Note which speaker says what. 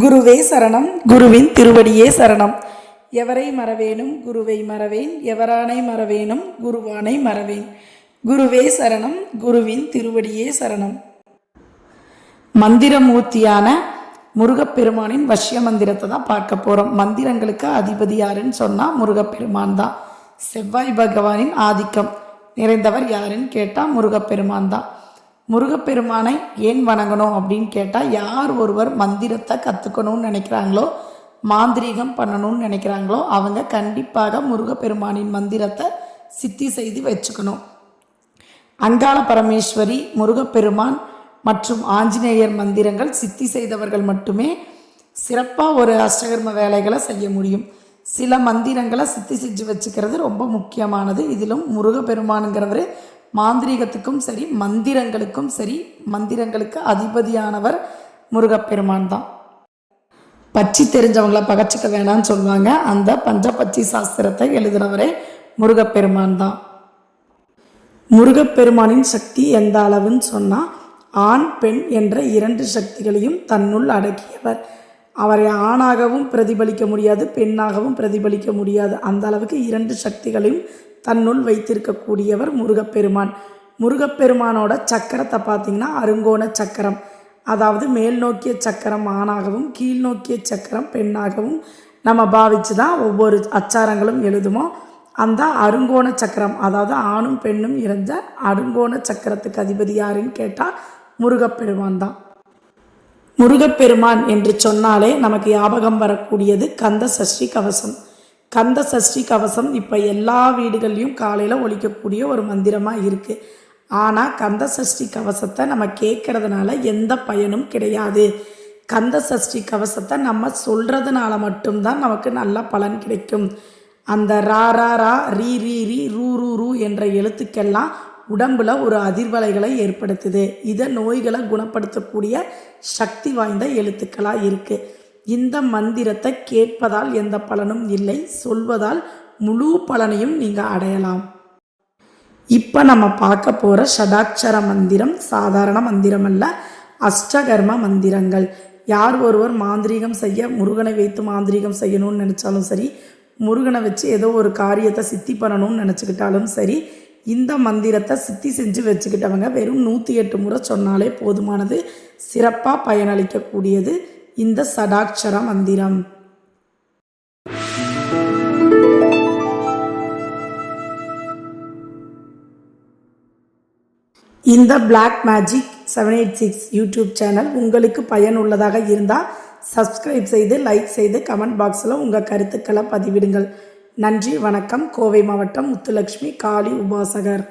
Speaker 1: குருவே சரணம். குருவின் திருவடியே சரணம். எவரை மறவேனும்? குருவை மறவேன். எவரானை மறவேனும்? குருவானை மறவேன். குருவே சரணம். குருவின் திருவடியே சரணம். மந்திரமூர்த்தியான முருகப்பெருமானின் வஷ்ய மந்திரத்தை தான் பார்க்க போகிறோம் மந்திரங்களுக்கு அதிபதி யாருன்னு சொன்னால் முருகப்பெருமான் தான். செவ்வாய் பகவானின் ஆதிக்கம். நிறைந்தவர் யாருன்னு கேட்டால் முருகப்பெருமான் தான். முருகப்பெருமானை ஏன் வணங்கணும் அப்படின்னு கேட்டால் யார் ஒருவர் மந்திரத்தை கற்றுக்கணும்னு நினைக்கிறாங்களோ மாந்திரீகம் பண்ணணும்னு நினைக்கிறாங்களோ அவங்க கண்டிப்பாக முருகப்பெருமானின் மந்திரத்தை சித்தி செய்து வச்சுக்கணும். அங்காள பரமேஸ்வரி முருகப்பெருமான் மற்றும் ஆஞ்சநேயர் மந்திரங்கள் சித்தி செய்தவர்கள் மட்டுமே சிறப்பாக ஒரு அஷ்டகர்ம வேலைகளை செய்ய முடியும். சில மந்திரங்களை சித்தி செஞ்சு வச்சுக்கிறது ரொம்ப முக்கியமானது. இதிலும் முருகப்பெருமானுங்கிறவர் மாந்திரீகத்துக்கும் சரி மந்திரங்களுக்கும் சரி மந்திரங்களுக்கு அதிபதியானவர் முருகப்பெருமான் தான். பச்சி தெரிஞ்சவங்கள பகச்சிக்க வேணாம்னு சொல்லுவாங்க. அந்த பஞ்சபட்சி சாஸ்திரத்தை எழுதினவரே முருகப்பெருமான் தான். முருகப்பெருமானின் சக்தி எந்த அளவுன்னு சொன்னால் ஆண் பெண் என்ற இரண்டு சக்திகளையும் தன்னுள் அடக்கியவர். அவரை ஆணாகவும் பிரதிபலிக்க முடியாது பெண்ணாகவும் பிரதிபலிக்க முடியாது. அந்த அளவுக்கு இரண்டு சக்திகளையும் தன்னுள் வைத்திருக்கக்கூடியவர் முருகப்பெருமான். முருகப்பெருமானோட சக்கரத்தை பார்த்திங்கன்னா அருங்கோண சக்கரம். அதாவது மேல் நோக்கிய சக்கரம் ஆணாகவும் கீழ் நோக்கிய சக்கரம் பெண்ணாகவும் நம்ம பாவிச்சு தான் ஒவ்வொரு அச்சாரங்களும் எழுதுமோ அந்த அருங்கோண சக்கரம் அதாவது ஆணும் பெண்ணும் இருந்த அருங்கோண சக்கரத்துக்கு அதிபதி யாருன்னு கேட்டால் முருகப்பெருமான் தான். முருகப்பெருமான் என்று சொன்னாலே நமக்கு ஞாபகம் வரக்கூடியது கந்த சஷ்டி கவசம். கந்த சஷ்டி கவசம் இப்போ எல்லா வீடுகள்லையும் காலையில் ஒழிக்கக்கூடிய ஒரு மந்திரமாக இருக்குது ஆனால் கந்த சஷ்டி கவசத்தை நம்ம கேட்கறதுனால எந்த பயனும் கிடையாது. கந்த சஷ்டி கவசத்தை நம்ம சொல்கிறதுனால மட்டும்தான் நமக்கு நல்ல பலன் கிடைக்கும். அந்த ரா ரா ரா ரீ ரீ ரீ ரூ ரூ ரூ என்ற எழுத்துக்கெல்லாம் உடம்புல ஒரு அதிர்வலைகளை ஏற்படுத்துது. இதை நோய்களை குணப்படுத்தக்கூடிய சக்தி வாய்ந்த எழுத்துக்களாக இருக்குது இந்த மந்திரத்தை கேட்பதால் எந்த பலனும் இல்லை. சொல்வதால் முழு பலனையும் நீங்கள் அடையலாம். இப்போ நம்ம பார்க்க போகிற ஷடாட்சர மந்திரம் சாதாரண மந்திரம் அல்ல அஷ்டகர்ம மந்திரங்கள். யார் ஒருவர் மாந்திரீகம் செய்ய முருகனை வைத்து மாந்திரீகம் செய்யணும்னு நினச்சாலும் சரி முருகனை வச்சு ஏதோ ஒரு காரியத்தை சித்தி பண்ணணும்னு நினச்சிக்கிட்டாலும் சரி இந்த மந்திரத்தை சித்தி செஞ்சு வச்சுக்கிட்டவங்க வெறும் நூற்றி எட்டு முறை சொன்னாலே போதுமானது. சிறப்பாக பயனளிக்கக்கூடியது. இந்த சடாட்சர மந்திரம். இந்த black magic seven eight six YouTube channel உங்களுக்கு பயனுள்ளதாக இருந்தால் சப்ஸ்கிரைப் செய்து லைக் செய்து கமெண்ட் பாக்ஸில் உங்கள் கருத்துக்களை பதிவிடுங்கள். நன்றி வணக்கம். கோவை மாவட்டம் முத்துலக்ஷ்மி காளி உபாசகர்.